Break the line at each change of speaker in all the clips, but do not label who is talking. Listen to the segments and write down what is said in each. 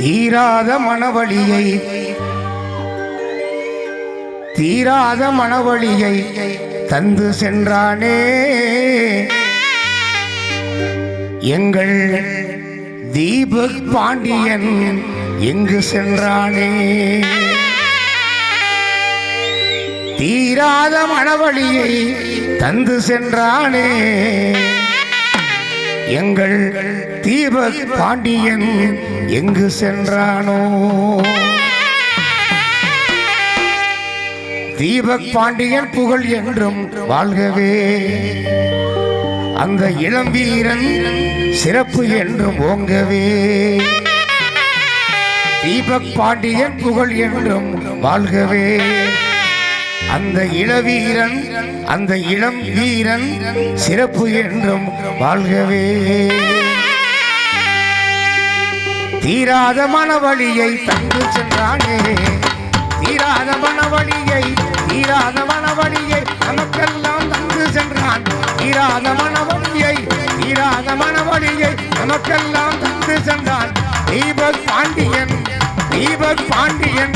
தீராத மனவழியை தீராத மனவழியை தந்து சென்றானே. எங்கள் தீபக் பாண்டியன் எங்கு சென்றானே. தீராத மனவழியை தந்து சென்றானே. எங்கள் தீபக் பாண்டியன் எங்கு சென்றானோ? தீபக் பாண்டியன் புகழ் என்றும் வாழ்கவே. அந்த இளம் வீரன் சிறப்பு என்றும் ஓங்கவே. தீபக் பாண்டியன் புகழ் என்றும் வாழ்கவே. அந்த இளவீரன் அந்த இளம் வீரன் சிறப்பு என்றும் வாழ்கவே. தீராத மனவழியை தந்து சென்றானே. தீராத மனவழியை தீராத மனவழியை நமக்கெல்லாம் தந்து சென்றான். தீராத மனவழியை தீராத மனவழியை நமக்கெல்லாம் தந்து சென்றான். தீபக் பாண்டியன் தீபக் பாண்டியன்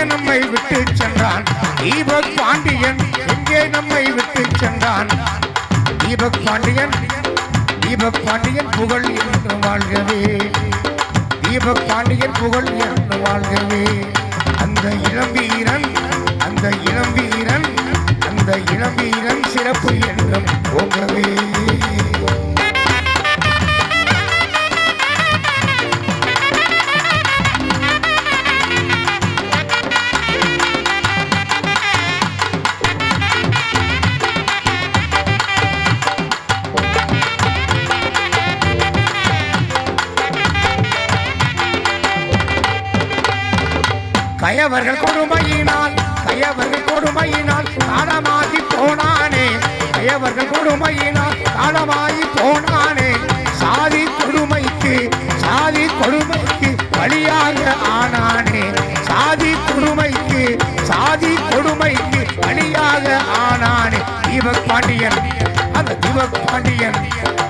எங்கே நம்மை விட்டு சென்றான். தீபக் பாண்டியன் எங்கே நம்மை விட்டு சென்றான்? தீபக் பாண்டியன் தீபக் பாண்டியன் புகழ் என்று வாழ்கவே. தீபக் பாண்டியன் புகழ் என்று வாழ்கவே. அந்த இளம் வீரன் அந்த இளம் வீரன் அந்த இளம் வீரன் சிறப்பு என்றும் கயவர்கள் கொடுமையினால் கயவர்கள் கொடுமையினால் காலமாகி போனானே. கயவர்கள் கொடுமையினால் காலமாகி போனானே. சாதி கொடுமைக்கு சாதி கொடுமைக்கு பலியாக ஆனானே. சாதி கொடுமைக்கு சாதி கொடுமைக்கு பலியாக ஆனானே. தீபக் பாண்டியன் அந்த தீபக் பாண்டியன்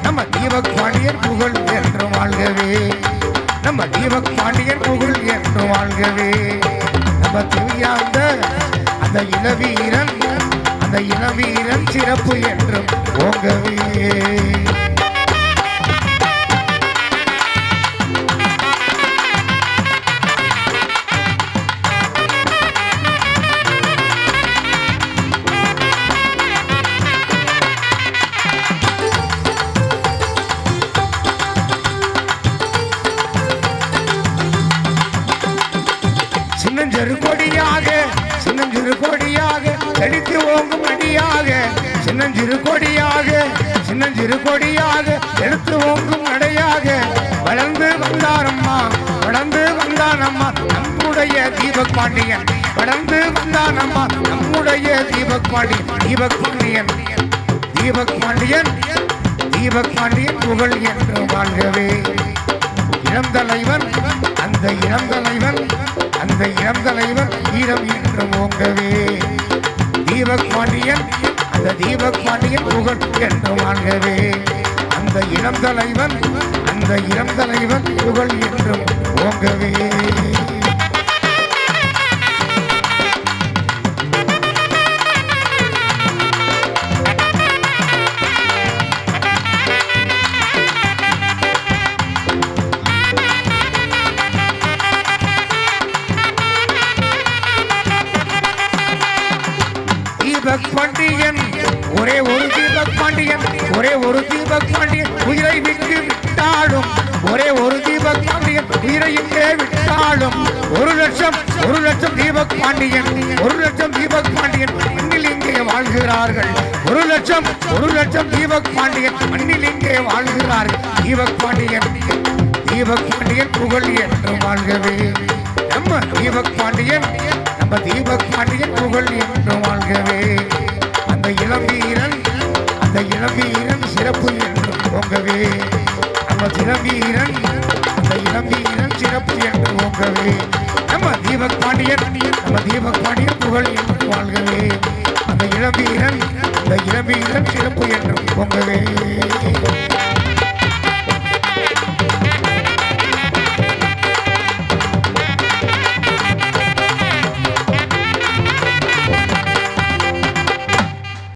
நம்ம தீபக் பாண்டியன் புகழ் என்று வாழ்கவே. நம்ம தீபக் பாண்டியன் புகழ் என்று வாழ்கவே. நம்ம தெரியாத அந்த இளவீரன் அந்த இளவீரன் சிறப்பு என்றும் ஓங்கவே. சின்னஞ்சிறு கொடியாக சின்னஞ்சிறு கொடியாக தடித்து ஓங்கும் அடியாக சின்னஞ்சிறு கொடியாக சின்னஞ்சிறு கொடியாக எடுத்து ஓங்கும் நடையாக வளர்ந்து வந்தாரம்மா வளர்ந்து வந்தானம்மா நம்முடைய தீபக் பாண்டியன். வளர்ந்து வந்தானம்மா நம்முடைய தீபக் பாண்டியன். தீபக் பாண்டியன் தீபக் பாண்டியன் தீபக் பாண்டியன் புகழ் என்று வாழ்கவே. இளம் தலைவன் அந்த இளம் தலைவன் அந்த இளம் தலைவன் ஈரம் இன்றும் ஓங்கவே தீபக் பாண்டியன் அந்த தீபக் பாண்டியன் புகழ் என்று வாழ்கவே அந்த இளம் தலைவன் அந்த இளம் தலைவன் புகழ் என்றும் ஓங்கவே ஒரே ஒரு தீபக் பாண்டியன் ஒரே ஒரு தீபக் பாண்டியன் உயிரை விட்டு விட்டாலும் ஒரே ஒரு தீபக் பாண்டியன் உயிரை இங்கே விட்டாலும் ஒரு லட்சம் ஒரு லட்சம் தீபக் பாண்டியன் ஒரு லட்சம் தீபக் பாண்டியன் மண்ணில் இங்கே வாழ்கிறார்கள். ஒரு லட்சம் ஒரு லட்சம் தீபக் பாண்டியன் மண்ணில் இங்கே வாழ்கிறார்கள். தீபக் பாண்டியன் தீபக் பாண்டியன் புகழ் என்று வாழ்கவே. நம்ம தீபக் பாண்டியன் நம்ம தீபக் பாண்டியன் புகழ் என்று வாழ்கவே. அந்த இளவீரன் அந்த இளவீரன் சிறப்பு என்று ஓங்கவே. நம்ம இளம் அந்த இளவீரன் சிறப்பு என்று ஓங்கவே. நம்ம தீபக் பாண்டியன் நம்ம தீபக் பாண்டியன் புகழ் என்று வாழ்கவே. அந்த இளவீரன் அந்த இளவீரன் சிறப்பு என்று ஓங்கவே.